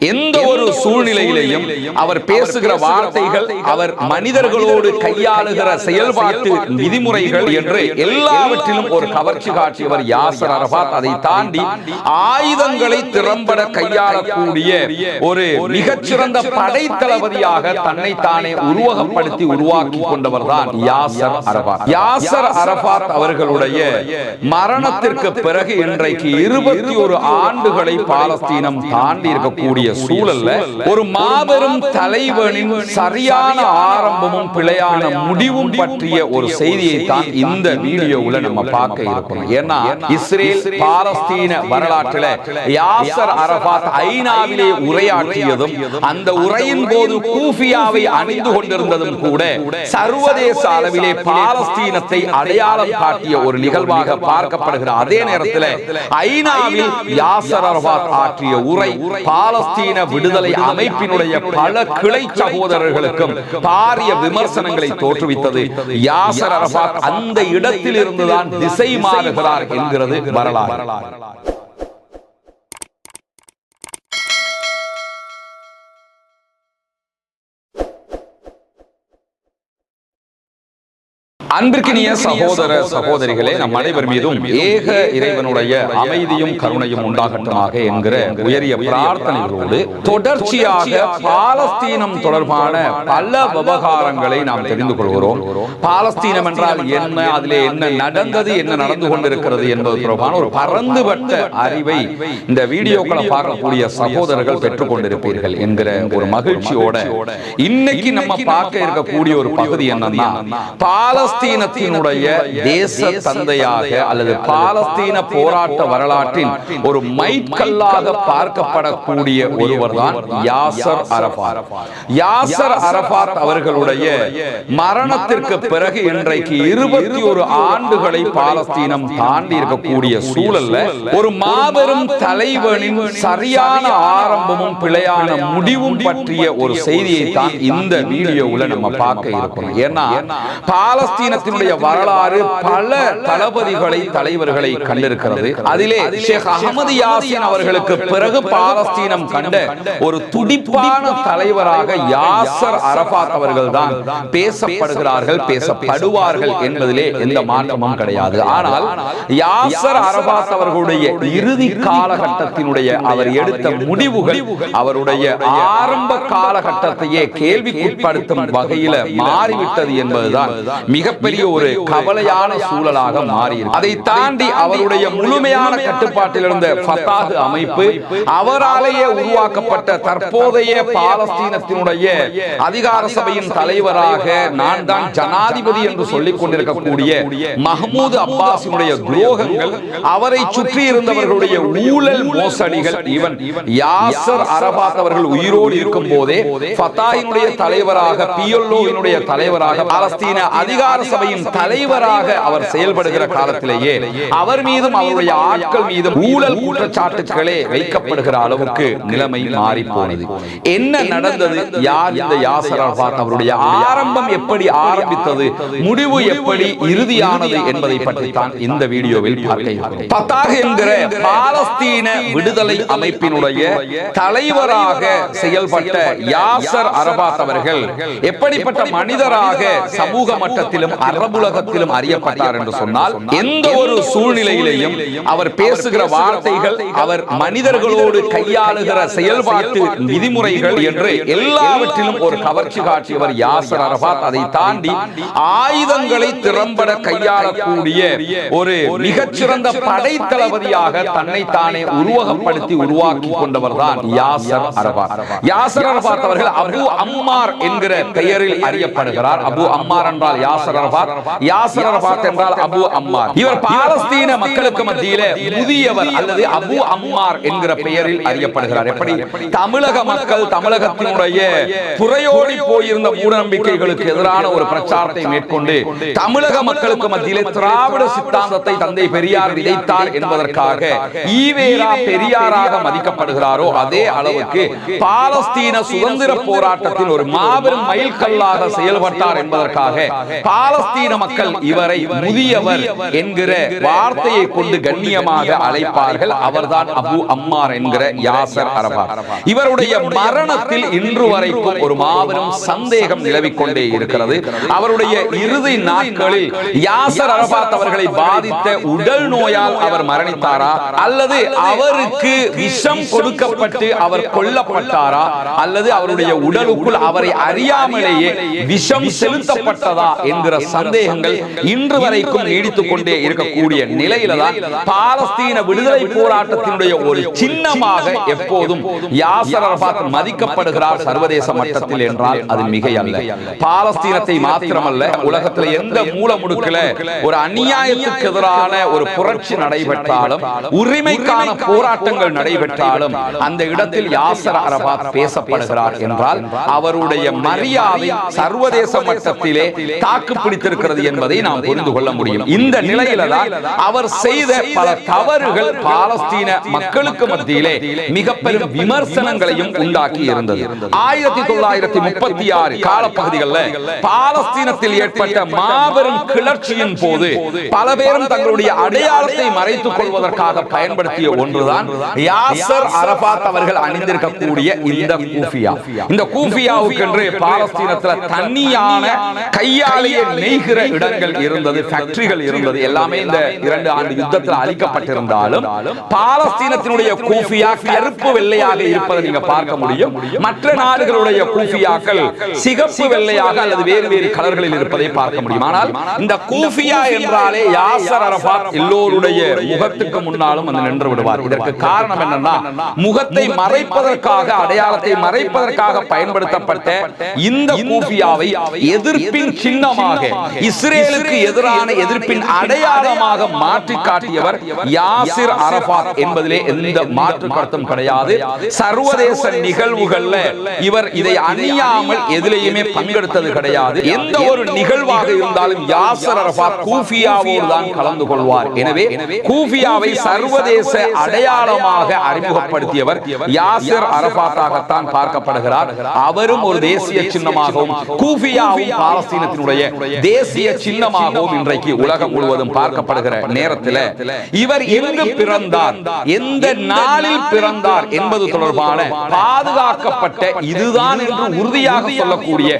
எந்த ஒரு சூழ்நிலையிலையும் அவர் பேசுகிற வார்த்தைகள் அவர் மனிதர்களோடு கையாளுகிற செயல்பாட்டு விதிமுறைகள் என்று எல்லாவற்றிலும் ஒரு கவர்ச்சி காட்டியவர் யாசர் அரபாத் அதை தாண்டி ஆயுதங்களை திறம்பட கையாளக்கூடிய ஒரு மிகச்சிறந்த படைத்தளபதியாக தன்னை தானே உருவகப்படுத்தி உருவாக்கி கொண்டவர் தான் யாசர் அரபாத் யாசர் அரபாத் அவர்களுடைய மரணத்திற்கு பிறகு இன்றைக்கு இருபத்தி ஒரு ஆண்டுகளை பாலஸ்தீனம் தாண்டி இருக்கக்கூடிய சூழல்ல ஒரு மாபெரும் தலைவனின் சரியான ஆரம்பமும் பிழையான முடிவும் பற்றிய ஒரு செய்தியை தான் இந்த வீடியோவுல நம்ம பார்க்க இருக்கிறோம். ஏன்னா இஸ்ரேல் பாலஸ்தீன வரலாற்றில யாசர் அரபாத் ஐநாவிலே உரையாற்றியதும் அந்த உரையின் போது கூஃபியாவை அணிந்து கொண்டிருந்ததும் கூட சர்வதேச அளவிலே பாலஸ்தீனத்தை அடையாளம் காட்டிய ஒரு நிகழ்வாக பார்க்கப்படுகிற அதே நேரத்தில் ஐநாவில் யாசர் அரபாத் ஆற்றிய உரை பாலஸ்தீன விடுதலை அமைப்பினுடைய பல கிளை சகோதரர்களுக்கும் பாரிய விமர்சனங்களை தோற்றுவித்தது. யாசர் அரபாத் அந்த இடத்தில் இருந்துதான் திசை மாறுகிறார் என்கிறது வரலாறு. அன்பிற்கினிய சகோதர சகோதரிகளே நம் அனைவர் மீதும் ஏக இறைவனுடைய அமைதியும் கருணையும் உண்டாகட்டுமாக என்கிற உயரிய பிரார்த்தனைகளோடு தொடர்ச்சியாக பாலஸ்தீனம் தொடர்பான பல விவகாரங்களை நாம் தெரிந்து கொள்கிறோம். பாலஸ்தீனம் என்றால் என்ன? அதிலே என்ன? நடந்தது? என்ன நடந்து கொண்டிருக்கிறது என்பது தொடர்பான ஒரு பரந்துபட்ட அறிவை இந்த வீடியோக்களை பார்க்கக்கூடிய சகோதரர்கள் பெற்றுக் கொண்டிருப்பீர்கள் என்கிற ஒரு மகிழ்ச்சியோட இன்னைக்கு நம்ம பார்க்க இருக்கக்கூடிய ஒரு பகுதி என்னன்னா பாலஸ்தீன பாலஸ்தீனத்தினுடைய தேச தந்தையாக அல்லது பாலஸ்தீன போராட்ட வரலாற்றின் ஒரு மைக்கல்லாக பார்க்கப்படக்கூடிய ஒருவர் தான் யாசர் அரபாத். யாசர் அரபாத் அவர்களுடைய மரணத்திற்கு பிறகு இன்றைக்கு இருபத்தி ஒரு ஆண்டுகளை பாலஸ்தீனம் தாண்டி இருக்கக்கூடிய சூழல்ல ஒரு மாபெரும் தலைவனின் சரியான ஆரம்பமும் பிழையான முடிவும் பற்றிய ஒரு செய்தியை தான் இந்த வீடியோவுல நம்ம பார்க்க இருக்கிறோம். ஏன்னா பாலஸ்தீன பாலஸ்தீனத்தினுடைய வரலாறு பல தளபதிகளை தலைவர்களை கண்டிருக்கிறது. அதிலே ஷேக் அகமது யாசின் அவர்களுக்கு பிறகு பாலஸ்தீனம் கண்ட ஒரு துடிப்பான தலைவராக யாசர் அரபாத் அவர்கள் தான் பேசப்படுகிறார்கள் பேசப்படுவார்கள் என்பதிலே எந்த மாற்றமும் கிடையாது. ஆனால் யாசர் அரபாத் அவர்களுடைய இறுதி காலகட்டத்தினுடைய அவர் எடுத்த முடிவுகள் அவருடைய ஆரம்ப காலகட்டத்தையே கேள்விக்குட்படுத்தும் வகையில மாறிவிட்டது என்பதுதான் மிக மிகப்பெரிய ஒரு கவலையான சூழலாக மாறி அதை தாண்டி அவருடைய முழுமையான கட்டுப்பாட்டில் இருந்த ஃபத்தாஹ் அமைப்பு அவராலேயே உருவாக்கப்பட்ட தற்போதைய பாலஸ்தீனத்தினுடைய அதிகார சபையின் தலைவராக நான் தான் ஜனாதிபதி என்று சொல்லிக் கொண்டிருக்கக்கூடிய மஹமூது அப்பாஸினுடைய துரோகங்கள் அவரை சுற்றி இருந்தவர்களுடைய ஊழல் மோசடிகள் இவன் யாசர் அரபாத் அவர்கள் உயிரோடு இருக்கும் போதே ஃபத்தாஹினுடைய தலைவராக பிஎல்ஓவினுடைய தலைவராக பாலஸ்தீன அதிகார சபையின் தலைவராக அவர் செயல்படுகிற காலத்திலேயே அவர் மீதும் அவருடைய ஆட்கள் மீதும் ஊழல் குற்றச்சாட்டுகளே வைக்கப்படுகிற அளவுக்கு நிலைமை மாறி போனது என்ன நடந்தது? யார் இந்த யாசர் அரபாத் அவருடைய ஆரம்பம் எப்படி ஆரம்பித்தது? முடிவு எப்படி இறுதியானது என்பதை பற்றி தான் இந்த வீடியோவில் பார்க்க பத்தாக என்கிற பாலஸ்தீன விடுதலை அமைப்பினுடைய தலைவராக செயல்பட்ட யாசர் அரபாத் அவர்கள் எப்படிப்பட்ட மனிதராக சமூக மட்டத்திலும் அரபுலகத்திலும் அறியப்பட்டார் என்று சொன்னால் எந்த ஒரு சூழ்நிலையிலையும் அவர் பேசுகிற வார்த்தைகள் அவர் மனிதர்களோடு கையாளுகிற செயல்பாட்டு விதிமுறைகள் என்று எல்லாவற்றிலும் ஒரு கவர்ச்சி காட்டியவர் யாசர் அரபாத். அதை தாண்டி ஆயுதங்களை திறம்பட கையாளக்கூடிய ஒரு மிகச்சிறந்த படைத்தளபதியாக தன்னை தானே உருவகப்படுத்தி உருவாக்கி கொண்டவர் தான் யாசர் அரபாத். யாசர் அரபாத். அவர்கள் அபு அம்மார் என்கிற பெயரில் அறியப்படுகிறார். அபு அம்மார் என்றால் யாசர் அரபாத் யாசர் அரபாத் என்றால் அபு அம்மார். இவர் பாலஸ்தீன மக்களுக்கு மத்தியிலே முதியவர் அல்லது அபு அம்மார் என்கிற பெயரில் அறியப்படுகிறார். எப்படி? தமிழக மக்கள் தமிழகத்தினுடைய புறையோடி போயிருந்த மூடநம்பிக்கைகளுக்கு எதிரான ஒரு பிரச்சாரத்தை மேற்கொண்டு தமிழக மக்களுக்கு மத்தியிலே திராவிட சித்தாந்தத்தை தந்தை பெரியார் விதைத்தார் என்பதற்காக ஈவேரா பெரியாராக மதிக்கப்படுகிறாரோ அதே அளவுக்கு பாலஸ்தீன சுதந்திர போராட்டத்தில் ஒரு மாபெரும் மைல்கல்லாக செயல்பட்டார் என்பதற்காக பாலஸ்தீன பாலஸ்தீன மக்கள் இவரை முதியவர் என்கிற வார்த்தையை கொண்டு கண்ணியமாக அழைப்பார்கள். அவர்தான் அபு அம்மார் என்கிற யாசர் அரபாத் இவருடைய மரணத்தில் இன்று வரைக்கும் ஒரு மாபெரும் சந்தேகம் நிலவிக் கொண்டே இருக்கிறது. அவருடைய இறுதி நாட்களில் யாசர் அரபாத் அவர்களை பாதித்த உடல் நோயால் அவர் மரணித்தாரா? அல்லது அவருக்கு விஷம் கொடுக்கப்பட்டு அவர் கொல்லப்பட்டாரா? அல்லது அவருடைய உடலுக்குள் அவரை அறியாமலேயே விஷம் செலுத்தப்பட்டதா? என்கிற சந்தேகங்கள் இன்று வரைக்கும் நீடித்துக் கொண்டே இருக்கக்கூடிய நிலையில தான் பாலஸ்தீன விடுதலை போராட்டத்தினுடைய ஒரு சின்னமாக எப்போதும் யாசர் அரபாத் மதிக்கப்படுகிறார் சர்வதேச மட்டத்தில் என்றால் அது மிகை அல்ல பாலஸ்தீனத்தை மாத்திரமல்ல உலகத்தில் எந்த மூல முடுக்கல ஒரு அநியாயத்துக்கு எதிரான ஒரு புரட்சி நடைபெற்றாலும் உரிமைக்கான போராட்டங்கள் நடைபெற்றாலும் அந்த இடத்தில் யாசர் அரபாத் பேசப்படுகிறார் என்றால் அவருடைய மரியாதை சர்வதேச மட்டத்திலே தாக்கு பிடித்திருக்கிறது என்பதை நாம் புரிந்து கொள்ள முடியும். இந்த நிலையில தான் அவர் செய்த பல தவறுகள் பாலஸ்தீன மக்களுக்கு மத்தியிலே மிக பெரும் விமர்சனங்களையும் உண்டாக்கி இருந்தது ஆயிரத்தி தொள்ளாயிரத்தி முப்பத்தி ஆறு காலப்பகுதிகளில் பாலஸ்தீனத்தில் ஏற்பட்ட மாபெரும் கிளர்ச்சியின் போது பல பேரும் தங்களுடைய அடையாளத்தை மறைத்துக் கொள்வதற்காக பயன்படுத்திய ஒன்றுதான் யாசர் அரபாத் அவர்கள் அணிந்திருக்கக்கூடிய இந்த கூஃபியா. இந்த கூஃபியாவுக்கு என்று பாலஸ்தீனத்துல தனியான கையாலேயே நெய்கிற இடங்கள் இருந்தது ஃபேக்டரிகள் இருந்தது. எல்லாமே இந்த இரண்டு ஆண்டு யுத்தத்தில் அளிக்கப்பட்டிருந்தாலும் பாலஸ்தீனத்தினுடைய கூஃபியா கருப்பு வெள்ளையாக இருப்பதை நீங்க பார்க்க முடியும். மற்ற நாடுகளுடைய கூஃபியாக்கள் சிகப்பு வெள்ளையாக அல்லது வேறு வேறு கலர்களில் இருப்பதை பார்க்க முடியும். ஆனால் இந்த கூஃபியா என்றாலே யாசர் அரபாத் எல்லோருடைய முகத்துக்கு முன்னாலும் வந்து நின்று விடுவார். இதற்கு காரணம் என்னன்னா முகத்தை மறைப்பதற்காக அடையாளத்தை மறைப்பதற்காக பயன்படுத்தப்பட்ட இந்த கூஃபியாவை எதிர்ப்பின் சின்னமாக இஸ்ரேலுக்கு எதிரான எதிர்ப்பின் அடையாளமாக மாற்றி காட்டியவர் யாசிர் அரபாத் என்பதிலே எந்த மாற்று கருத்தும் கிடையாது. சர்வதேச நிகழ்வுகள்ல இவர் இதை அணியாமல் எதிலேயுமே பங்கெடுத்தது கிடையாது. எந்த ஒரு நிகழ்வாக இருந்தாலும் யாசர் அரபாத் கூஃபியாவோடு தான் கலந்து கொள்வார் எனவே கூஃபியாவை சர்வதேச அடையாளமாக அறிமுகப்படுத்தியவர் யாசிர் அரபாத்தாகத்தான் பார்க்கப்படுகிறார். அவரும் ஒரு தேசிய சின்னமாகவும் கூஃபியாவும் பாலஸ்தீனத்தினுடைய தேசிய சின்னமாகவும் இன்றைக்கு உலகம் முழுவதும் பார்க்கப்படுகிற நேரத்தில் இவர் எங்கு பிறந்தார்? எந்த நாளில் பிறந்தார் என்பது தொடர்பான பாதுகாக்கப்பட்ட இதுதான் என்று உறுதியாக சொல்லக்கூடிய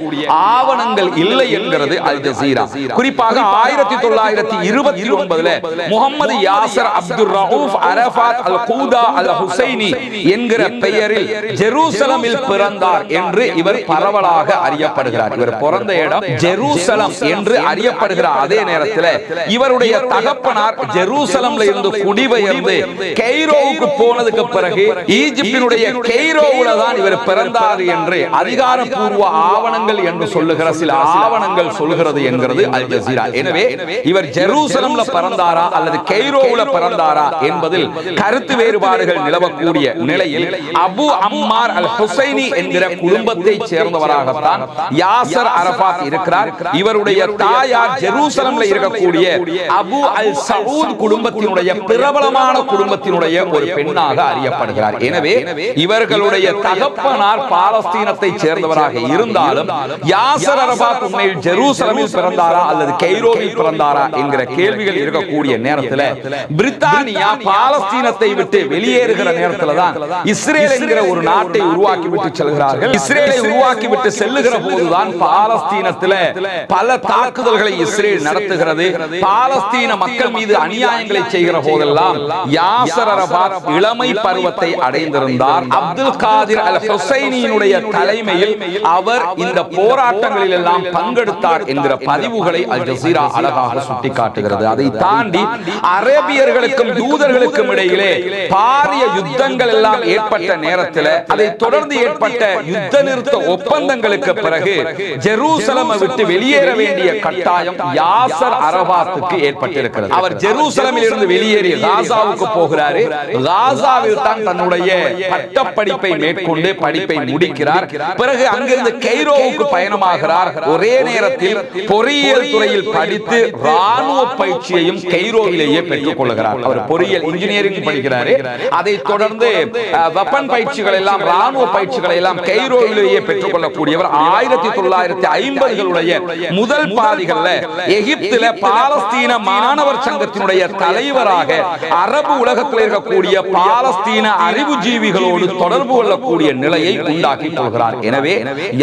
ஆவணங்கள் இல்லை என்கிறது அல் ஜசீரா. குறிப்பாக ஆயிரத்தி தொள்ளாயிரத்தி இருபத்தி ஒன்பதுல Mohammed Yasser Abdul Rauf Arafat al Qudwa al Husseini என்கிற பெயரில் ஜெருசலமில் பிறந்தார் என்று இவர் பரவலாக அறியப்படுகிறார். இவர் பிறந்த இடம் ஜெருசலம் என்று அறியப்படுகிற அதே நேரத்தில் இவருடைய தகப்பனார் ஜெருசலம்ல இருந்து குடிபெயர்ந்து கெய்ரோவுக்கு போனதுக்கு பிறகு ஈஜிப்தினுடைய கெய்ரோவுல தான் இவர் பிறந்தார் என்று அதிகாரப்பூர்வ ஆவணங்கள் என்று சொல்லுகிற சில ஆவணங்கள் சொல்கிறது என்கிறது அல் ஜசீரா. எனவே இவர் ஜெருசலம்ல பிறந்தாரா அல்லது கெய்ரோவுல பிறந்தாரா என்பதில் கருத்து வேறுபாடுகள் நிலவக்கூடிய நிலையில் அபு அம்மார் அல் ஹுசைனி என்கிற குடும்பத்தை சேர்ந்தவராகத்தான் யாசர் அரபாத் இருக்கிறார். இவருடைய தாயார் ஜெருசலம்ல இருக்கக்கூடிய அபு அல் சவுத் குடும்பத்தினுடைய பிரபலமான குடும்பத்தினுடைய ஒரு பெண்ணாக அறியப்படுகிறார். எனவே இவர்களுடைய தகப்பனார் பாலஸ்தீனத்தை சேர்ந்தவராக இருந்தாலும் யாசர் அரபாத் உண்மையில் ஜெருசலமில் பிறந்தாரா அல்லது கெய்ரோவில் பிறந்தாரா என்கிற கேள்விகள் இருக்கக்கூடிய நேரத்தில் பிரித்தானியா பாலஸ்தீனத்தை விட்டு வெளியேறுகிற நேரத்தில் தான் இஸ்ரேல் என்கிற ஒரு நாட்டை உருவாக்கி விட்டு செல்கிறார்கள் இஸ்ரேலை உருவாக்கி விட்டு செல்லுகிற போதுதான் பாலஸ்தீனத்தில் பல தாக்குதல்களை இஸ்ரேல் நடத்துகிறது. பாலஸ்தீன மக்கள் மீது அநியாயங்களை செய்கிற போதெல்லாம் யாசர் அரபாத் இளமை பருவத்தை அடைந்திருந்தார். அப்துல் காதிர் அல் ஹுசைனியினுடைய தலைமையில் அவர் இந்த போராட்டங்களில் எல்லாம் பங்கெடுத்தார் என்கிற பதிவுகளை அல் ஜசீரா அழகாக சுட்டிக்காட்டுகிறது. அதை தாண்டி அரேபியர்களுக்கும் யூதர்களுக்கும் இடையிலே பாரிய யுத்தங்கள் எல்லாம் ஏற்பட்ட நேரத்தில் அதை தொடர்ந்து ஏற்பட்ட யுத்த நிறுத்த ஒப்பந்தங்களுக்கு பிறகு ஜெருசலம் விட்டு வெளியேற வேண்டிய கட்டாயம் யாசர் அரபாத்துக்கு ஏற்பட்டிருக்கிறது. அவர் ஜெருசலமில் இருந்து வெளியேறி காசாவுக்கு போகிறாரு. காசாவில் தான் தன்னுடைய பட்டப்படிப்பை மேற்கொண்டு படிப்பை முடிக்கிறார். பிறகு அங்கிருந்து கெய்ரோவுக்கு பயணமாகிறார். ஒரே நேரத்தில் பொறியியல் துறையில் படித்து ராணுவ பயிற்சியையும் கெய்ரோவிலேயே பெற்றுக் கொள்கிறார். அவர் பொறியியல் இன்ஜினியரிங் படிக்கிறாரு. அதை தொடர்ந்து வெப்பன் பயிற்சிகள் எல்லாம் ராணுவ பயிற்சிகளை எல்லாம் கெய்ரோவிலேயே பெற்றுக் கொள்ளக்கூடியவர். ஆயிரத்தி தொள்ளாயிரத்தி ஐம்பதுகளுடைய முதல் முதல் பாதிகள்ல எகிப்துல பாலஸ்தீன மாணவர் சங்கத்தினுடைய தலைவராக அரபு உலகத்தில் இருக்கக்கூடிய பாலஸ்தீன அறிவுஜீவிகளோடு தொடர்பு கொள்ளக்கூடிய நிலையை உண்டாக்கி கொள்கிறார். எனவே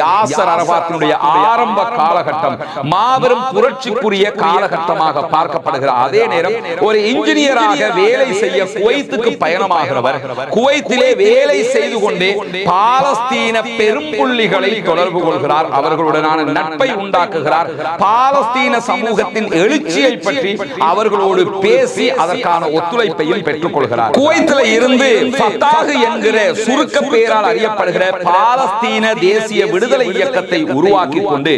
யாசர் அரபாத்தினுடைய ஆரம்ப காலகட்டம் மாபெரும் புரட்சிக்குரிய காலகட்டமாக பார்க்கப்படுகிற அதே நேரம் ஒரு இன்ஜினியராக வேலை செய்ய குவைத்துக்கு பயணமாகிறவர் குவைத்திலே வேலை செய்து கொண்டே பாலஸ்தீன பெரும்புள்ளிகளை தொடர்பு கொள்கிறார். அவர்களுடனான நட்பை உண்டாக்குகிறார். பாலஸ்தீன சமூகத்தின் எழுச்சியை பற்றி அவர்களோடு பேசி அதற்கான ஒத்துழைப்பையும் பெற்றுக் கொள்கிறார் குவைத்தில் இருந்து என்கிற சுருக்க பெயரால் அறியப்படுகிற பாலஸ்தீன தேசிய விடுதலை இயக்கத்தை உருவாக்கி கொண்டு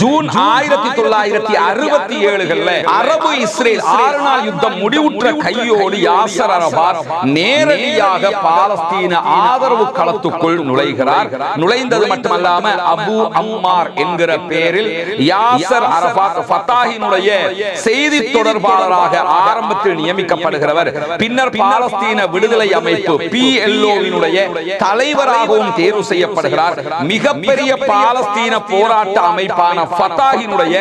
ஜூன் ஆயிரத்தி தொள்ளாயிரத்தி அறுபத்தி ஏழுகள்ல அரபு இஸ்ரேல் ஆறு நாள் யுத்தம் முடிவுற்ற கையோடு யாசர் அரபாத் நேரடியாக பாலஸ்தீன ஆதரவு களத்துக்குள் நுழைகிறார். நுழைந்தது மட்டுமல்லாம அபு அம்மார் என்கிற பெயரில் யாசர் யாசர் அரபாத் ஃபத்தாஹினுடைய செய்தி தொடர்பாளராக ஆரம்பத்தில் நியமிக்கப்படுகிறவர். பின்னர் பாலஸ்தீன விடுதலை அமைப்பு பிஎல்ஓவினுடைய தலைவராகவும் தேர்வு செய்யப்படுகிறார். மிகப்பெரிய பாலஸ்தீன போராட்ட அமைப்பான ஃபத்தாஹினுடைய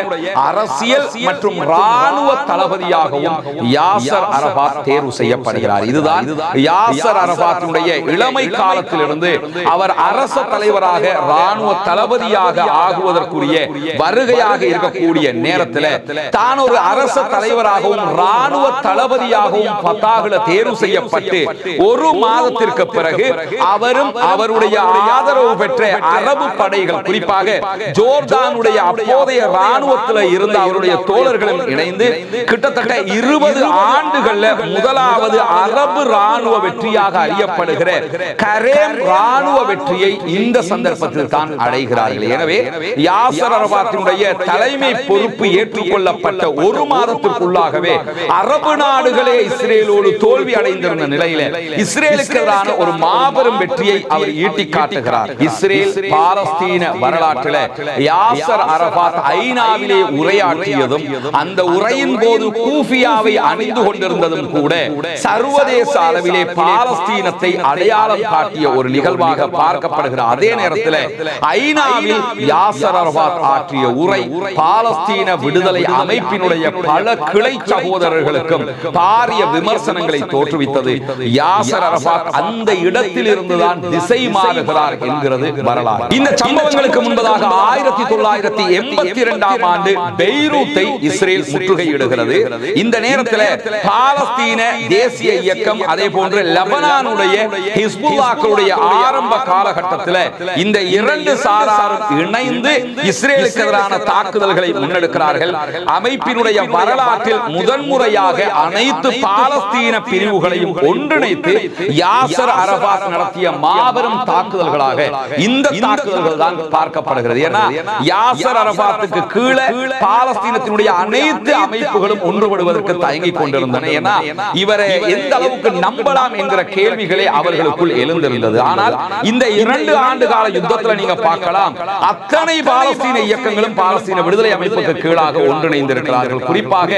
அரசியல் மற்றும் ராணுவ தளபதியாகவும் யாசர் அரபாத் தேர்வு செய்யப்படுகிறார். இதுதான் யாசர் அரபாத்தினுடைய இளமை காலத்திலிருந்து அவர் அரச தலைவராக ராணுவ தளபதியாக ஆகுவதற்குரிய வருகையாக இருக்கக்கூடிய நேரத்தில் தான் ஒரு அரச தலைவராகவும் ராணுவ தளபதியாகவும் பத்தாகுல தேர்வு செய்யப்பட்டு ஒரு மாதத்திற்கு பிறகு அவரும் அவருடைய ஆதரவு பெற்ற அரபு படைகள் குறிப்பாக ஜோர்டானுடைய அப்போதைய ராணுவத்தில் இருந்த அவருடைய தோழர்களும் இணைந்து கிட்டத்தட்ட இருபது ஆண்டுகள்ல முதலாவது அரபு ராணுவ வெற்றியாக அறியப்படுகிற கரேம் ராணுவ வெற்றியை இந்த சந்தர்ப்பத்தில் தான் அடைகிறார்கள். எனவே யாசர் அரபாத்தினுடைய தலைமை பொறுப்பு ஏற்றுக்கொள்ளப்பட்ட ஒரு மாதத்திற்குள்ளாகவே அரபு நாடுகளே இஸ்ரேலோடு தோல்வி அடைந்திருந்த நிலையில இஸ்ரேலுக்கு எதிரான ஒரு மாபெரும் வெற்றியை அவர் ஈட்டி காட்டுகிறார் இஸ்ரேல் பாலஸ்தீன வரலாற்றில் யாசர் அரபாத் ஐநாவிலே உரையாற்றியதும் அந்த உரையின் போது கூஃபியாவை அணிந்து கொண்டிருந்ததும் கூட சர்வதேச அளவிலே பாலஸ்தீனத்தை அடையாளம் காட்டிய ஒரு நிகழ்வாக பார்க்கப்படுகிற அதே நேரத்தில் ஐநாவில் யாசர் அரபாத் ஆற்றிய உரை பாலஸ்தீன விடுதலை அமைப்பினுடைய பல கிளை சகோதரர்களுக்கும் பாரிய விமர்சனங்களை தோற்றுவித்தது. யாசர் அரபாத் அந்த இடத்தில் இருந்துதான் திசை மாறுகிறார் என்கிறது வரலாறு. இந்த சம்பவங்களுக்கு முன்பதாக ஆயிரத்தி தொள்ளாயிரத்தி எண்பத்தி இரண்டாம் ஆண்டு பெய்ரூத்தை இஸ்ரேல் முற்றுகையிடுகிறது. இந்த நேரத்தில் பாலஸ்தீன தேசிய இயக்கம் அதே போன்று லெபனானுடைய ஹிஸ்புல்லாக்களுடைய ஆரம்ப காலகட்டத்தில் இந்த இரண்டு சாராரும் இணைந்து இஸ்ரேலுக்கு எதிரான தாக்குதல்களை முன்னெடுக்கிறார்கள். அமைப்பினுடைய வரலாற்றில் முதன்முறையாக அனைத்து பாலஸ்தீன பிரிவுகளையும் ஒன்றிணைத்து யாசர் அரபாத் நடத்திய மாபெரும் தாக்குதல்களாக இந்த தாக்குதல்கள் தான் பார்க்கப்படுகிறது. ஏன்னா யாசர் அரபாத்துக்கு கீழே பாலஸ்தீனத்தினுடைய அனைத்து அமைப்புகளும் ஒன்றுபடுவதற்கு தயங்கிக் கொண்டிருந்தன. ஏன்னா இவரை எந்த அளவுக்கு நம்பலாம் என்கிற கேள்விகளே அவர்களுக்குள் எழுந்திருந்தது. ஆனால் இந்த இரண்டு ஆண்டு கால யுத்தத்தில் நீங்க பார்க்கலாம். அத்தனை பாலஸ்தீன இயக்கங்களும் பாலஸ்தீன விடுதலை விடுதலை அமைப்புக்கு கீழாக ஒன்றிணைந்திருக்கிறார்கள். குறிப்பாக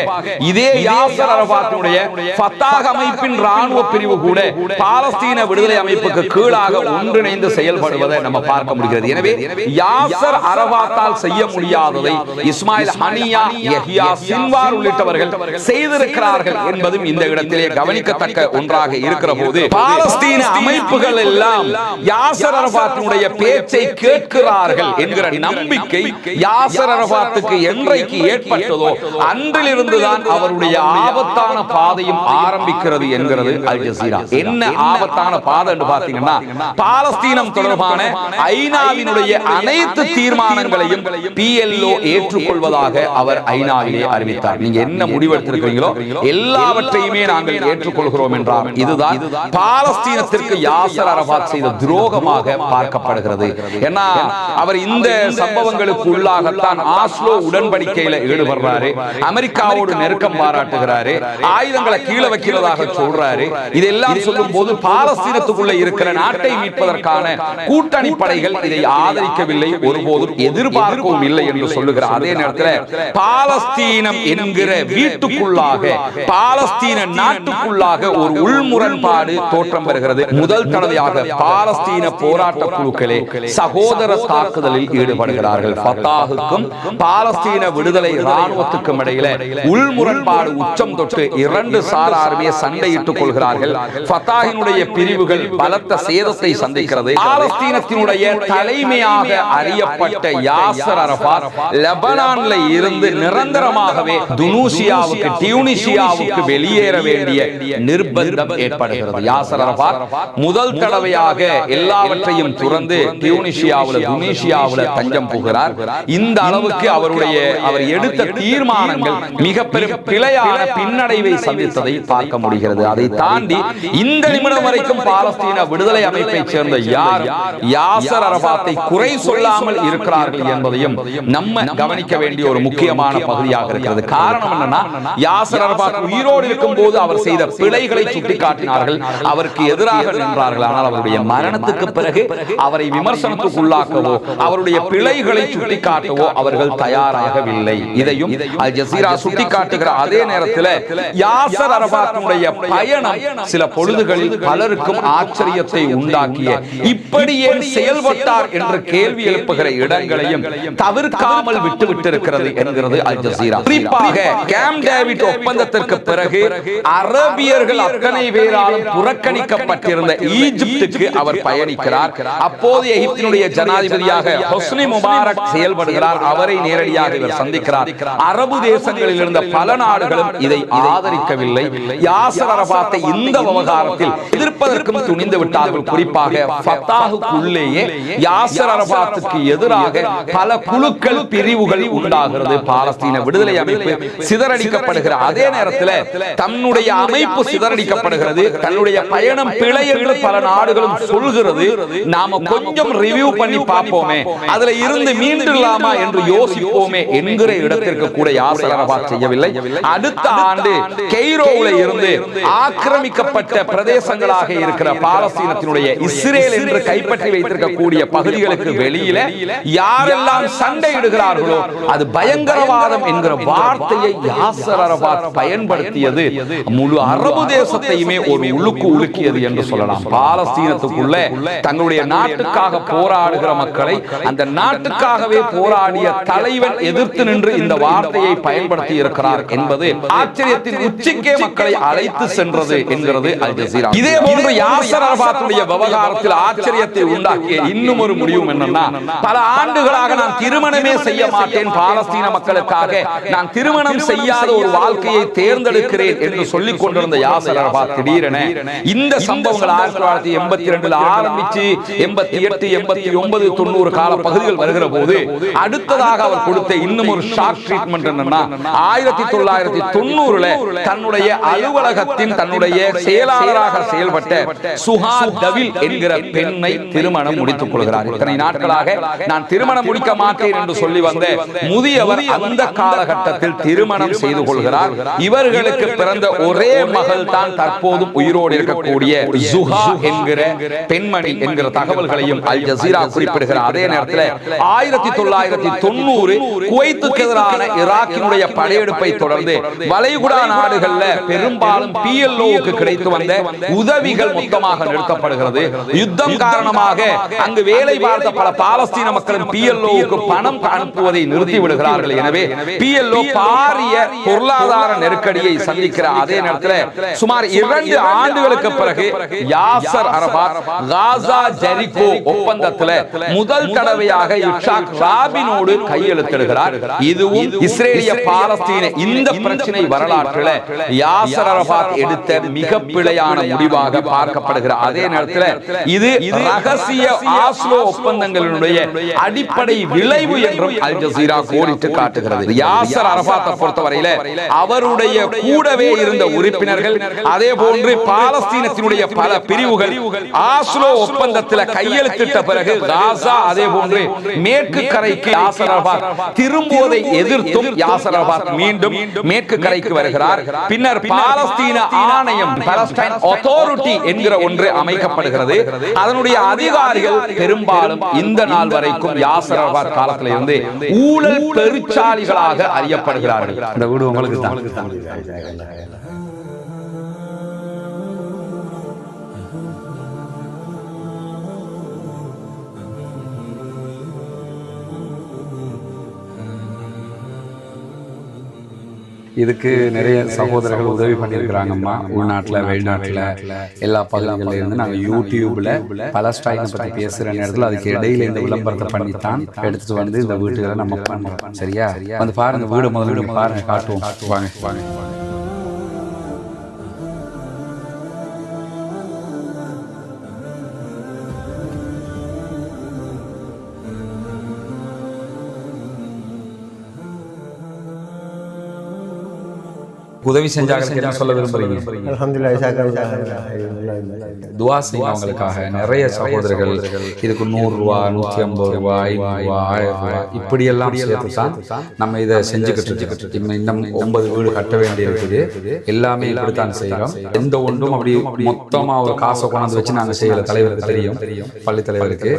இதே யாசர் அரபாத்தினுடைய ஃபத்தாஹ் அமைப்பின் ராணுவ பிரிவு கூட பாலஸ்தீன விடுதலை அமைப்புக்கு கீழாக ஒன்றிணைந்து செயல்படுவதை நம்ம பார்க்க முடிகிறது. எனவே யாசர் அரபாத்தால் செய்ய முடியாததை இஸ்மாயில் ஹனியா யஹியா சின்வார் உள்ளிட்டவர்கள் செய்திருக்கிறார்கள் என்பதும் இந்த இடத்திலே கவனிக்கத்தக்க ஒன்றாக இருக்கிற போது பாலஸ்தீன அமைப்புகள் எல்லாம் யாசர் அரபாத்தினுடைய பேச்சை கேட்கிறார்கள் என்கிற நம்பிக்கை யாசர் அரபாத் அரபாத்துக்கு என்றைக்கு ஏற்பட்டதோ அன்றிலிருந்துதான் அவருடைய ஆபத்தான பாதையும் ஆரம்பிக்கிறது என்கிறது அல் ஜசீரா. என்ன ஆபத்தான பாதை என்று பார்த்தீங்கன்னா பாலஸ்தீனம் தொடர்பான ஐநாவினுடைய அனைத்து தீர்மானங்களையும் பிஎல்ஓ ஏற்றுக்கொள்வதாக அவர் ஐநாவிலே அறிவித்தார். நீங்க என்ன முடிவெடுத்திருக்கிறீங்களோ எல்லாவற்றையுமே நாங்கள் ஏற்றுக்கொள்கிறோம் என்றார். இதுதான் பாலஸ்தீனத்திற்கு யாசர் அரபாத் செய்த துரோகமாக பார்க்கப்படுகிறது. ஏன்னா அவர் இந்த சம்பவங்களுக்கு உள்ளாகத்தான் ஆஸ்லோ உடன்படிக்கையில ஈடுபடுறாரு. அமெரிக்காவோடு நெருக்கம் பாராட்டுகிறாரு. ஆயுதங்களை கீழே வைக்கிறதாக சொல்றாரு. இதெல்லாம் சொல்லும் போது பாலஸ்தீனத்துக்குள்ள இருக்கிற நாட்டை மீட்பதற்கான கூட்டணி படைகள் இதை ஆதரிக்கவில்லை. ஒருபோதும் எதிர்பார்க்கவும் இல்லை என்று சொல்லுகிறார். அதே நேரத்தில் பாலஸ்தீனம் என்கிற வீட்டுக்குள்ளாக பாலஸ்தீன நாட்டுக்குள்ளாக ஒரு உள்முரண்பாடு தோற்றம் பெறுகிறது முதல் தடவையாக பாலஸ்தீன போராட்ட குழுக்களே சகோதர தாக்குதலில் ஈடுபடுகிறார்கள். பாலஸ்தீன விடுதலை ராணுவத்துக்கும் இடையில உள் முரண்பாடு உச்சம் தொட்டு இரண்டு சாராருமே சண்டையிட்டுக் கொள்கிறார்கள். ஃபத்தாஹினுடைய பிரிவுகள் பலத்த சேதத்தை சந்திக்கிறது. பாலஸ்தீனத்தினுடைய தலைமையாக அறியப்பட்ட யாசர் அரபாத் லெபனான்ல இருந்து நிரந்தரமாகவே துனூசியாவுக்கு டியூனிசியாவுக்கு வெளியேற வேண்டிய நிர்பந்தம் ஏற்படுகிறது. யாசர் அரபாத் முதல் தடவையாக எல்லாவற்றையும் துறந்து டியூனிசியாவுல துனீசியாவுல தஞ்சம் புகிறார் இந்த அளவுக்கு அவருடைய அவர் எடுத்த தீர்மானங்கள் மிக பெரும் பிழையான பின்னடைவை சந்தித்ததை பார்க்க முடிகிறது. அதை தாண்டி இந்த நிமிடம் வரைக்கும் பாலஸ்தீன விடுதலை அமைப்பை சேர்ந்த யார்? யாசர் அரபாத்தை குறை சொல்லாமல் இருக்கிறார்கள் என்பதையும் நம்ம கவனிக்க வேண்டிய ஒரு முக்கியமான பகுதியாக இருக்கிறது. காரணம் என்னன்னா யாசர் அரபாத் உயிரோடு இருக்கும் போது அவர் செய்த பிழைகளை சுட்டிக்காட்டினார்கள். அவருக்கு எதிராக நின்றார்கள். ஆனால் அவருடைய மரணத்துக்கு பிறகு அவரை விமர்சனத்துக்குள்ளாக்கவோ அவருடைய பிழைகளை சுட்டிக்காட்டவோ அவர்கள் தயாராகவில்லை. இதையும் அல் ஜசீரா சுட்டிக்காட்டுகிற அதே நேரத்தில் யாசர் அரபாத்தினுடைய பயணம் சில பொழுதுகளில் பலருக்கும் ஆச்சரியத்தை உண்டாக்கிய இப்படி ஏன் செயல்பட்டார் என்று கேள்வி எழுப்புகிற இடங்களையும் தவிர்க்காமல் விட்டு விட்டிருக்கிறது என்கிறது அல் ஜசீரா. குறிப்பாக கேம் டேவிட் ஒப்பந்தத்திற்கு பிறகு அரபியர்கள் அத்தனை பேராலும் புறக்கணிக்கப்பட்டிருந்த ஈஜிப்துக்கு அவர் பயணிக்கிறார். அப்போது எகிப்தினுடைய ஜனாதிபதியாக ஹொஸ்னி முபாரக் செயல்படுகிறார். அவரை நேரடியாக இவர் சந்திக்கிறார். அரபு தேசங்களில் இருந்த பல நாடுகளும் இதை ஆதரிக்கவில்லை. யாசர் அரபாத்தை இந்த விவகாரத்தில் எதிர்ப்பதற்கும் துணிந்து விட்டார்கள் குறிப்பாக ஃபத்தாஹுக்குள்ளேயே யாசர் அரபாத்துக்கு எதிராக பல குழுக்கள் பிரிவுகள் உண்டாகிறது. பாலஸ்தீன விடுதலை அமைப்பு சிதறடிக்கப்படுகிற அதே நேரத்தில் தன்னுடைய அமைப்பு சிதறடிக்கப்படுகிறது. தன்னுடைய பயணம் பிழை என்று பல நாடுகளும் சொல்கிறது. நாம கொஞ்சம் ரிவ்யூ பண்ணி பார்ப்போமே. அதுல இருந்து மீண்டுலாமா என்று யோசிப்போமே என்கிற இடத்திற்கு கூட அரபாத் செய்யவில்லை. அடுத்த ஆண்டு கெய்ரோவில் இருந்து ஆக்கிரமிக்கப்பட்ட பிரதேசங்களாக இருக்கிற பாலஸ்தீனத்தினுடைய இஸ்ரேல் என்று கைப்பற்றி வைத்திருக்கக்கூடிய பகுதிகளுக்கு வெளியில யாரெல்லாம் சண்டையிடுகிறார்களோ அது பயங்கரவாதம் என்கிற வார்த்தையை யாசர் அரபாத் பயன்படுத்தியது. முழு அரபு தேசத்தையுமே ஒரு உழுக்கு உலுக்கியது என்று சொல்லலாம். பாலஸ்தீனத்துக்குள்ள தங்களுடைய நாட்டுக்காக போராடுகிற மக்களை அந்த நாட்டுக்காகவே போராடிய தலைவன் எதிர்த்து நின்று இந்த வார்த்தையை பயன்படுத்தி இருக்கிறார் என்பது ஆச்சரியத்தின் உச்சிக்கே மக்களை அழைத்து சென்றது என்கிறது அல் ஜசீரா. இதே போன்று யாசர் அரபாத்துடைய விவகாரத்தில் ஆச்சரியத்தை உண்டாக்கிய இன்னும் ஒரு முடிவும் என்னன்னா பல ஆண்டுகளாக நான் திருமணமே செய்ய மாட்டேன் பாலஸ்தீன மக்களுக்காக. நான் திருமணம் செய்யாத ஒரு வாழ்க்கையை தேர்ந்தெடுக்கிறேன் என்று சொல்லிக் கொண்டிருந்த யாசர் அரபாத் திடீரென இந்த சம்பவங்கள் ஆயிரத்தி தொள்ளாயிரத்தி எண்பத்தி ரெண்டுல ஆரம்பிச்சு எண்பத்தி எட்டு எண்பத்தி ஒன்பது தொண்ணூறு கால பகுதிகள் வருகிற போது அடுத்ததாக அவர் கொடுத்த இன்னும் ஒரு ஷார்ட் ட்ரீட்மெண்ட் என்னன்னா ஆயிரத்தி தொள்ளாயிரத்தி தொண்ணூறுல தன்னுடைய அலுவலகத்தின் தன்னுடைய செயலாளராக செயல்பட்ட சுஹா டவில் என்கிற பெண்ணை திருமணம் முடித்துக் கொள்கிறார். இத்தனை நாட்களாக நான் திருமணம் முடிக்க மாட்டேன் என்று சொல்லி வந்த முதியவர் அந்த காலகட்டத்தில் திருமணம் செய்து கொள்கிறார். இவர்களுக்கு பிறந்த ஒரே மகள் தான் தற்போதும் உயிரோடு இருக்கக்கூடிய ஜுஹா என்கிற பெண்மணி என்கிற தகவல்களையும் அல் ஜசீரா குறிப்பிடுகிற அதே நேரத்தில் ஆயிரத்தி தொள்ளாயிரத்தி தொண்ணூறு குவைத்துக்கு எதிரான ஈராக்கினுடைய படையெடுப்பை தொடர்ந்து வளைகுடா நாடுகள்ல பெரும்பாலும் பிஎல்ஓவுக்கு கிடைத்து வந்த உதவிகள் மொத்தமாக நிறுத்தப்படுகிறது. யுத்தம் காரணமாக அங்கு வேலை பார்த்த பல பாலஸ்தீன மக்களும் பிஎல்ஓவுக்கு பணம் அனுப்புவதை நிறுத்தி விடுகிறார்கள். எனவே பிஎல்ஓ பாரிய பொருளாதார நெருக்கடியை சந்திக்கிற அதே நேரத்தில் சுமார் இரண்டு ஆண்டுகளுக்கு பிறகு யாசர் அரபாத் காசா ஜெரிகோ ஒப்பந்தத்தில் முதல் தடவையாக இஷாக் ராபினோடு கையெழுத்திடுகிறார் இதுவும் இஸ்ரேலிய பாலஸ்தீன இந்த பிரச்சனை வரலாற்றில் யாசர் அரபாத் எடுத்த மிக பிழையான முடிவாக பார்க்கப்படுகிற அதே நேரத்தில் இது ரகசிய ஆஸ்லோ ஒப்பந்தங்களினுடைய அடிப்படை விளைவு என்றும் அல் ஜசீரா கோடிட்டு காட்டுகிறது. யாசர் அரபாத்தை பொறுத்தவரையில அவருடைய கூடவே இருந்த உறுப்பினர்கள் அதே போன்று பாலஸ்தீனத்தினுடைய பல பிரிவுகள் ஆஸ்லோ ஒப்பந்தத்தில் கையெழுத்திட்ட பிறகு காசா அதே போன்று மேற்கு கரைக்கு யாசர் அரபாத் திரும்புவதை எதிர்த்தும் யாசர் அரபாத் மீண்டும் மேற்கு கரைக்கு வருகிறார். பின்னர் பாலஸ்தீன ஆணையம் பாலஸ்டைன் அத்தாரிட்டி என்கிற ஒன்று அமைக்கப்படுகிறது. அதனுடைய அதிகாரிகள் பெரும்பாலும் இந்த நாள் வரைக்கும் யாசர் அரபாத் காலத்தில் இருந்து ஊழல் பெருச்சாலிகளாக அறியப்படுகிறார்கள். இந்த வீடு உங்களுக்கு தான். இதுக்கு நிறைய சகோதரர்கள் உதவி பண்ணியிருக்கிறாங்கம்மா. உள்நாட்டில் வெளிநாட்டில் எல்லா பகுதிகளில் இருந்து நாங்கள் யூடியூப்ல பலஸ்டைனை பற்றி பேசுகிற நேரத்தில் அதுக்கு இடையில இந்த விளம்பரத்தை பண்ணித்தான் எடுத்துட்டு வந்து இந்த வீட்டுகளை நம்ம பண்ணுறோம். சரியா? வந்து பாருங்க வீடு முதல்ல நீங்க பாருங்க காட்டுவோம். வாங்க வாங்க. உதவி என்ன சொல்ல விரும்புறீங்க துவா செய்யுங்க அவங்களுக்காக நிறைய சகோதரர்கள் இதுக்கு நூறு ரூபா நூற்றி ஐம்பது ரூபா ஐநூறு ரூபா ஆயிரம் ரூபா இப்படி எல்லாம் சேர்த்து தான் நம்ம இதை செஞ்சுக்கிட்டு இருக்கோம். இன்னும் இன்னும் ஒன்பது வீடு கட்ட வேண்டி இருக்குது எல்லாமே இப்படித்தான் செய்கிறோம். எந்த ஒன்றும் அப்படி மொத்தமா ஒரு காசை கொண்டாந்து வச்சு நாங்கள் செய்யல தலைவருக்கு தெரியும். பள்ளி தலைவருக்கு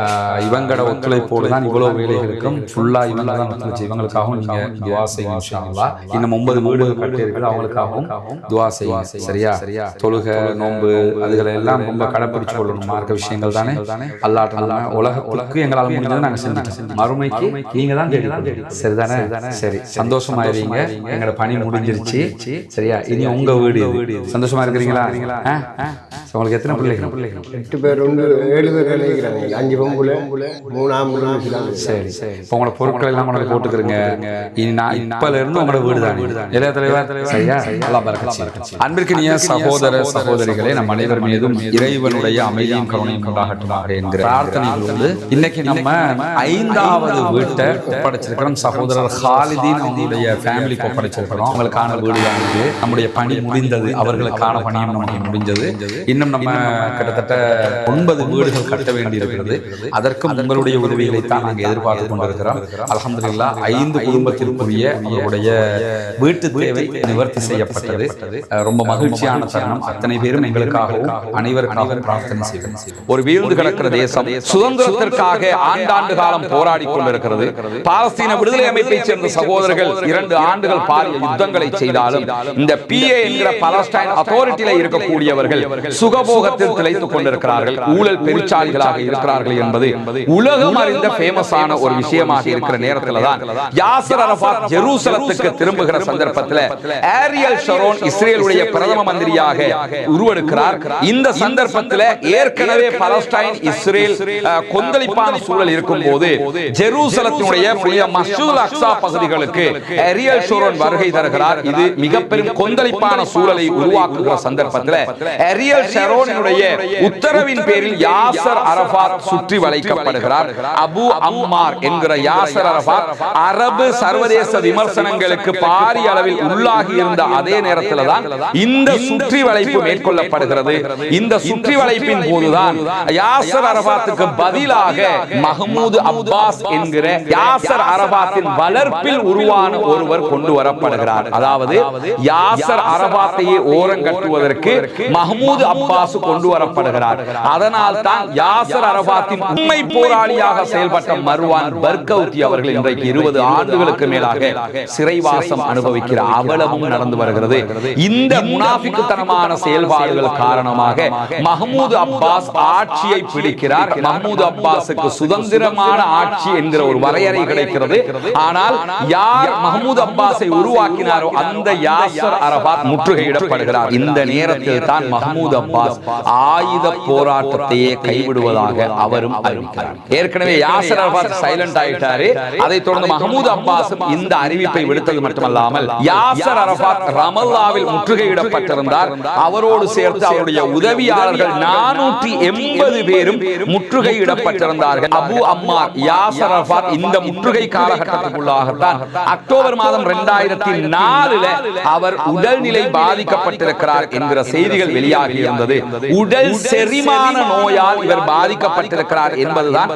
ஆஹ் இவங்களோட ஒத்துழைப்போடு தான் இவ்வளவு வேலைகளுக்கும் ஃபுல்லா இவங்க தான் ஒத்துழைச்சு. இவங்களுக்காகவும் நீங்க துவா அல்லாஹ். இன்னும் ஒன்பது வீடு கட்டி இருக்குது அவங்களுக்காகவும் துவா செய்யுங்க சரியா? தொழுகை நோன்பு அதுகளை எல்லாம் ரொம்ப கடைப்பிடிச்சு கொள்ளணும். மார்க்க விஷயங்கள் தானே? அல்லாட்ட நம்ம உலகத்துக்கு எங்களால் முடிஞ்சதை நாங்க செஞ்சுட்டோம் மறுமைக்கு நீங்க தான் சரிதானே? சரி சந்தோஷமா இருங்க எங்களோட பணி முடிஞ்சிருச்சு. சரியா? இனி உங்க வீடு. சந்தோஷமா இருக்கிறீங்களா? உங்களுக்கு எத்தனை பிள்ளைகள்? எட்டு பேர் ஏழு பேர் நினைக்கிறாங்க அஞ்சு பொம்புல மூணு ஆம்பளை சரி இப்போ உங்களோட பொருட்கள் எல்லாம் கொண்டு போட்டுக்கிறீங்க. இனி நான் இப்பல இருந்து உங்களோட வீடு தான்? இளைய தலைவர் அன்பிற்கினிய சகோதர சகோதரிகளே நம் அனைவர் மீதும் இறைவனுடைய அமைதியும் கருணையும் உண்டாகட்டுமாக என்கிற பிரார்த்தனைகளோடு இன்னைக்கு நம்ம ஐந்தாவது வீட்டை ஒப்படைச்சிருக்கிறோம். சகோதரர் ஹாலிதீன் அவங்களுடைய ஃபேமிலிக்கு ஒப்படைச்சிருக்கிறோம். அவங்களுக்கான வீடு இது நம்முடைய பணி முடிந்தது. அவர்களுக்கான பணியும் நமக்கு முடிஞ்சது இன்னும் நம்ம கிட்டத்தட்ட ஒன்பது வீடுகள் கட்ட வேண்டி இருக்கிறது அதற்கும் உங்களுடைய உதவிகளை தான் நாங்கள் எதிர்பார்த்து கொண்டிருக்கிறோம். அல்ஹம்துலில்லாஹ் ஐந்து குடும்பத்திற்குரிய அவருடைய வீட்டு தேவை நிவர்த்தி செய்யப்பட்டது. ரொம்ப மகிழ்ச்சியான தருணம். அத்தனை பேரும் எங்களுக்காகவும் அனைவருக்காகவும் பிரார்த்தனை செய்வோம் ஒரு வீழ்ந்து கிடக்கிற தேசம் சுதந்திரத்திற்காக ஆண்டாண்டு காலம் போராடி கொண்டிருக்கிறது. பாலஸ்தீன விடுதலை அமைப்பைச் சேர்ந்த சகோதரர்கள் இரண்டு ஆண்டுகள் பாரிய யுத்தங்களை செய்தாலும் இந்த பிஏ என்கிற பாலஸ்டைன் அத்தாரிட்டியில இருக்கக்கூடியவர்கள் சுகபோகத்தில் திளைத்துக் கொண்டிருக்கிறார்கள். ஊழல் பெருச்சாளிகளாக இருக்கிறார்கள் என்பது உலகம் அறிந்த ஃபேமஸான ஒரு விஷயமாக இருக்கிற நேரத்தில் தான் யாசர் அரபாத் ஜெருசலத்துக்கு திரும்புகிற சந்தர்ப்பத்தில் ஏரியல் ஷரோன் இஸ்ரேலுடைய பிரதம மந்திரியாக உருவெடுக்கிறார். இந்த சந்தர்ப்பத்தில் ஏற்கனவே பலஸ்டைன் இஸ்ரேல் கொந்தளிப்பான சூழல் இருக்கும் போது ஜெருசலத்தினுடைய புனித மஸ்ஜிதுல் அக்ஸா பகுதிகளுக்கு ஏரியல் ஷரோன் வருகை தருகிறார். இது மிக பெரும் கொந்தளிப்பான சூழலை உருவாக்குகிற சந்தர்ப்பத்தில் ஏரியல் ஷரோனுடைய உத்தரவின் பேரில் யாசர் அரபாத் சுற்றி வளைக்கப்படுகிறார். அபு அம்மார் என்கிற யாசர் அரபாத் அரபு சர்வதேச விமர்சனங்களுக்கு பாரிய அளவில் உள்ளாகி இருந்த அதே நேரத்தில் தான் இந்த சுற்றி வளைப்பு மேற்கொள்ளப்படுகிறது. இந்த சுற்றி வளைப்பின் போதுதான் யாசர் அரபாத்துக்கு பதிலாக மஹமூது அப்பாஸ் என்கிற யாசர் அரபாத்தின் வளர்ப்பில் உருவான ஒருவர் கொண்டு வரப்படுகிறார் அதாவது யாசர் அரபாத்தையே ஓரங்கட்டுவதற்கு மஹமூது அப்பாஸ் கொண்டு வரப்படுகிறார் அதனால் தான் யாசர் அரபாத்தின் உண்மை போராளியாக செயல்பட்ட மர்வான் பர்கவுத்தி அவர்கள் இன்றைக்கு இருபது ஆண்டுகளுக்கு மேலாக சிறைவாசம் அனுபவிக்கிற அவலமும் நடந்து வருகிறது. இந்த முனாஃபிக்குத்தனமான செயல்பாடுகள் காரணமாக மஹமூது அப்பாஸ் ஆட்சியை பிடிக்கிறார். மஹமூது அப்பாஸுக்கு சுதந்திரமான ஆட்சி என்கிற ஒரு வரையறை கிடைக்கிறது. ஆனால் யார் மஹமூது அப்பாஸை உருவாக்கினாரோ அந்த யாசர் அரபாத் முற்றுகையிடப்படுகிறார். இந்த நேரத்தில் தான் மஹமூது அப்பாஸ் ஆயுத போராட்டத்தையே கைவிடுவதாக அவரும் அறிவிக்கிறார். ஏற்கனவே யாசர் அரபாத் சைலண்ட் ஆயிட்டாரு. அதைத் தொடர்ந்து மஹமூது அப்பாஸும் இந்த அறிவிப்பை விடுத்தது மட்டுமல்லாமல் யாசர் அரபாத் ரமல்லாவில் முற்றுகையிடப்பட்டிருந்தார். அவரோடு சேர்த்து அவருடைய உதவியாளர்கள் நானூற்றி எண்பது பேரும் முற்றுகையிடப்பட்டிருந்தார்கள். அபு அம்மார் யாசர் அரபாத் இந்த முற்றுகை காலகட்டத்துக்குள்ளாகத்தான் அக்டோபர் மாதம் இரண்டாயிரத்தி நாலுல அவர் உடல்நிலை பாதிக்கப்பட்டிருக்கிறார் என்கிற செய்திகள் வெளியாகி இருந்தது. உடல் செரிமான நோயால் இவர் பாதிக்கப்பட்டிருக்கிறார் என்பதுதான்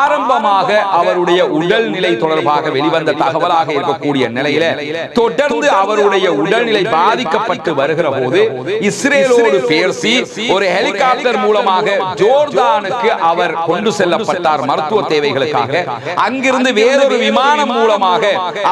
ஆரம்பமாக அவருடைய உடல்நிலை தொடர்பாக வெளிவந்த தகவலாக இருக்கக்கூடிய நிலையில தொடர்ந்து அவருடைய உடல்நிலை பாதிக்கப்பட்டு வருகிற போது இஸ்ரேலோடு பேசி ஒரு ஹெலிகாப்டர் மூலமாக ஜோர்தானுக்கு அவர் கொண்டு செல்லப்பட்டார் மருத்துவ தேவைகளுக்காக. அங்கிருந்து வேறொரு விமானம் மூலமாக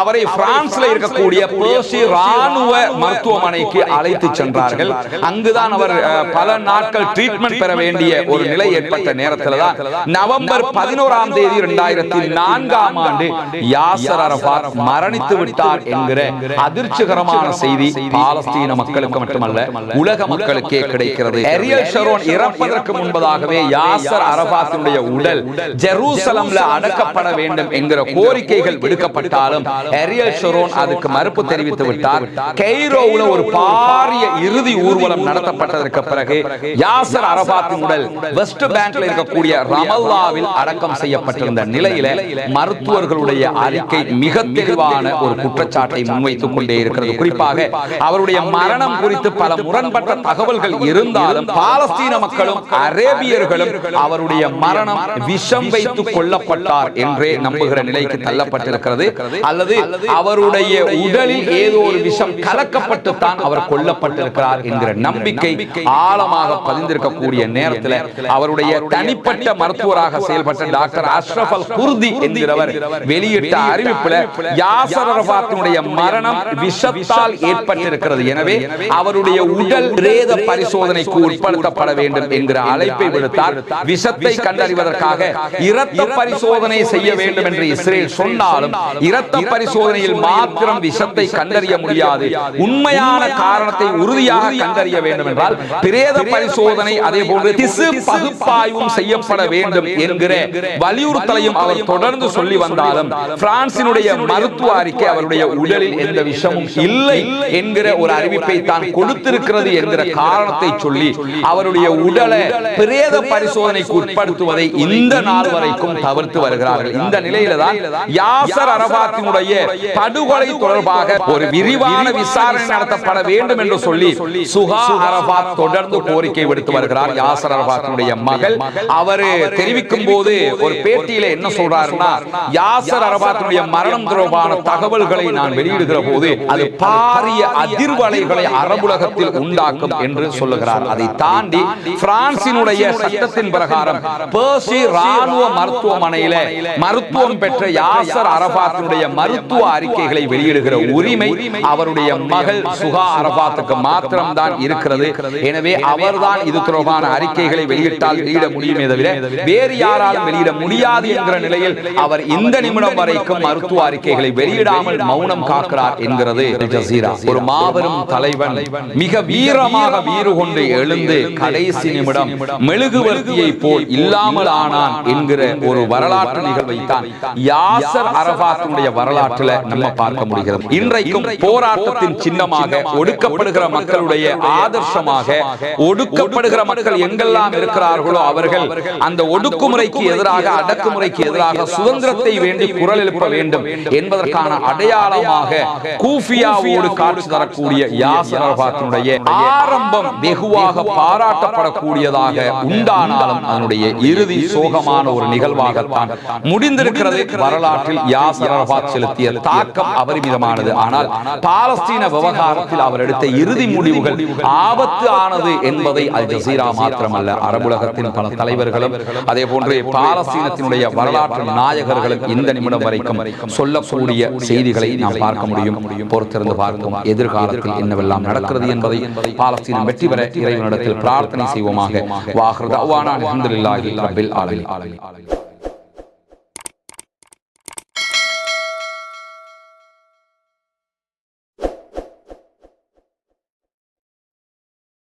அவரை பிரான்ஸ்ல இருக்கக்கூடிய பேசி ராணுவ மருத்துவமனைக்கு அழைத்து சென்றார்கள். அங்குதான் அவர் பல நாட்கள் ட்ரீட்மெண்ட் பெற வேண்டிய ஒரு நிலை ஏற்பட்ட நேரத்தில் தான் நவம்பர் பதினோராம் தேதி இரண்டாயிரத்தி நான்காம் ஆண்டு யாசர் அரபாத் மரணித்து விட்டார் என்கிற அதிர்ச்சிகரம் மகிழ்ச்சிகரமான செய்தி பாலஸ்தீன மக்களுக்கு மட்டுமல்ல உலக மக்களுக்கே கிடைக்கிறது. எரியல் ஷரோன் இறப்பதற்கு முன்பதாகவே யாசர் அரபாத்தினுடைய உடல் ஜெருசலம்ல அடக்கப்பட வேண்டும் என்கிற கோரிக்கைகள் விடுக்கப்பட்டாலும் எரியல் ஷரோன் அதுக்கு மறுப்பு தெரிவித்து விட்டார். கெய்ரோவுல ஒரு பாரிய இறுதி ஊர்வலம் நடத்தப்பட்டதற்கு பிறகு யாசர் அரபாத்தின் உடல் வெஸ்ட் பேங்க்ல இருக்கக்கூடிய ரமல்லாவில் அடக்கம் செய்யப்பட்டிருந்த நிலையில மருத்துவர்களுடைய அறிக்கை மிக தெளிவான ஒரு குற்றச்சாட்டை முன்வைத்துக் கொண்டே இருக்கிறது. குறிப்பாக அவருடைய மரணம் குறித்து பல முரண்பட்ட தகவல்கள் இருந்தாலும் பாலஸ்தீன மக்களும் அரேபியர்களும் அவருடைய மரணம் விஷம் வைத்து கொல்லப்பட்டார் என்றே நம்புகிற நிலைக்கு தள்ளப்பட்டிருக்கிறது. அல்லது அவருடைய உடலில் ஏதோ ஒரு விஷம் கலக்கப்பட்டு தான் அவர் கொல்லப்பட்டிருக்கிறார் என்கிற நம்பிக்கை ஆழமாக பதிந்திருக்கக்கூடிய நேரத்தில் அவருடைய தனிப்பட்ட மருத்துவராக செயல்பட்ட டாக்டர் அஷ்ரப் அல் குர்தி என்கிறவர் வெளியிட்ட அறிவிப்புல யாசர் அரபாத்தினுடைய மரணம் விஷத்தால் ஏற்பட்டிருக்கிறது. எனவே அவருடைய உடல் பிரேத பரிசோதனைக்கு உட்படுத்தப்பட வேண்டும் என்கிற அழைப்பை விடுத்தார். விஷத்தை கண்டறிவதற்காக இரத்த பரிசோதனை செய்ய வேண்டும் என்று இஸ்ரேல் சொன்னாலும் இரத்த பரிசோதனையில் மாத்திரம் விஷத்தை கண்டறிய முடியாது. உண்மையான காரணத்தை உறுதியாக கண்டறிய வேண்டும் என்றால் பிரேத பரிசோதனை அதே போன்று திசு பகுப்பாய்வும் செய்யப்பட வேண்டும் என்கிற வலியுறுத்தலையும் அவர் தொடர்ந்து சொல்லி வந்தாலும் பிரான்சினுடைய மருத்துவ அறிக்கை அவருடைய உடலில் எந்த விஷமும் இல்லை என்கிற ஒரு அறிவிப்பை தான் கொடுத்திருக்கிறது என்கிற காரணத்தை சொல்லி அவருடைய உடலை பிரேத பரிசோதனைக்கு உட்படுத்துவதை இந்த நாள் வரைக்கும் தவிர்த்து வருகிறார்கள். இந்த நிலையில தான் யாசர் அரபாத்தினுடைய படுகொலை தொடர்பாக ஒரு விரிவான விசாரணை நடத்தப்பட வேண்டும் என்று சொல்லி சுகா அரபாத் தொடர்ந்து கோரிக்கை விடுத்து வருகிறார். யாசர் அரபாத்தினுடைய மகள். அவரு தெரிவிக்கும் போது ஒரு பேட்டியில என்ன சொல்றாருன்னா யாசர் அரபாத்தினுடைய மரணம் தொடர்பான தகவல்களை நான் வெளியிடுகிற போது அது பாரிய அதிர்வலைகளை அரபுலகத்தில் உண்டாக்கும் என்று சொல்லுகிறார். அதை தாண்டி பிரான்சினுடைய சட்டத்தின் பிரகாரம் பேர்சி ராணுவ மருத்துவமனையில மருத்துவம் பெற்ற யாசர் அரபாத்தினுடைய மருத்துவ அறிக்கைகளை வெளியிடுகிற உரிமை அவருடைய மகள் சுகா அரபாத்துக்கு மாத்திரம்தான் இருக்கிறது. எனவே அவர்தான் இது தொடர்பான அறிக்கைகளை வெளியிட்டால் வெளியிட முடியுமே தவிர வேறு யாராலும் வெளியிட முடியாது என்கிற நிலையில் அவர் இந்த நிமிடம் வரைக்கும் மருத்துவ அறிக்கைகளை வெளியிடாமல் மௌனம் காக்கிறார் என்கிறது. ஒரு மாபெரும் தலைவன் மிக வீரமாக வீறு கொண்டு எழுந்து கடைசி நிமிடம் மெழுகுவர்த்தியை போல் இல்லாமல் ஆனான் என்கிற ஒரு வரலாற்று நிகழ்வை தான் யாசர் அரபாத்தினுடைய வரலாற்றுல நம்ம பார்க்க முடிகிறது. இன்றைக்கும் போராட்டத்தின் சின்னமாக ஒடுக்கப்படுகிற மக்களுடைய ஆதர்சமாக ஒடுக்கப்படுகிற மக்கள் எங்கெல்லாம் இருக்கிறார்களோ அவர்கள் அந்த ஒடுக்குமுறைக்கு எதிராக அடக்குமுறைக்கு எதிராக சுதந்திரத்தை வேண்டி குரல் எழுப்ப வேண்டும் என்பதற்கான அடையாளமாக கூஃபியா கூஃபியாவோடு காட்சி தரக்கூடிய யாசர் அரபாத்தினுடைய ஆரம்பம் வெகுவாக பாராட்டப்படக்கூடியதாக உண்டானாலும் அதனுடைய இறுதி சோகமான ஒரு நிகழ்வாகத்தான் முடிந்திருக்கிறது. வரலாற்றில் யாசர் அரபாத் செலுத்திய தாக்கம் அபரிமிதமானது. ஆனால் பாலஸ்தீன விவகாரத்தில் அவர் எடுத்த இறுதி முடிவுகள் ஆபத்து ஆனது என்பதை அல் ஜசீரா மாத்திரமல்ல அரபுலகத்தின் பல தலைவர்களும் அதே போன்று பாலஸ்தீனத்தினுடைய வரலாற்று நாயகர்களும் இந்த நிமிடம் வரைக்கும் சொல்லக்கூடிய செய்திகளை நாம் பார்க்க முடியும். பொறுத்திருந்து பார்க்கும் எதிர்காலத்தில் என்னவெல்லாம் நடக்கிறது என்பதை பாலஸ்தீனம் வெற்றி பெற இறைவனிடத்தில் பிரார்த்தனை செய்வோமாக. வாஹ்ரத் அவ்வானா